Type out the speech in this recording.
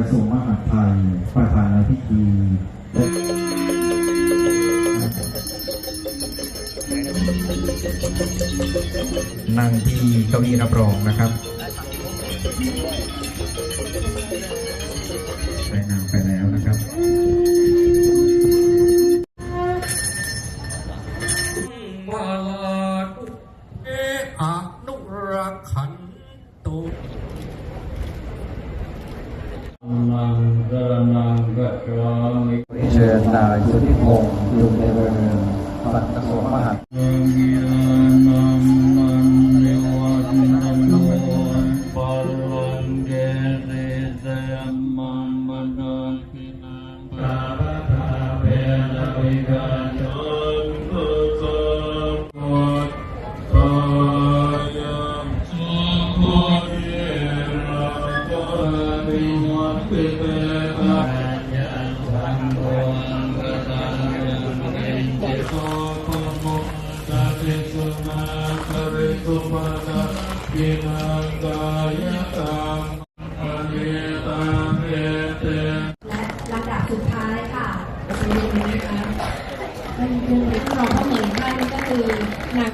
ระทรวงมหาดไทยประธานในพิธีนั่งที่เก้าอี้รับรองนะครับได้นำไปแล้วนะครับมาลาเออนุรักขันตุ นังกรนังกัจจามิ เชิญนายสุธิพงศ์ยุงเจริญปลัดกระทรวงมหาดไทยนังมันนิวันนันโนปัลลังเกเรเตมัมมนันทินังปะปะทาเวนะวิกา ปิเตตะยันสังโฆกะตังยังเกจิโตปะโมตะติสุนาคาริสุมาตะกินังกายตังอเนตังเอเตและลำดับสุดท้ายค่ะเป็นยังไงคะเป็นยังไงที่เราก็เหมือนท่านก็คือนาง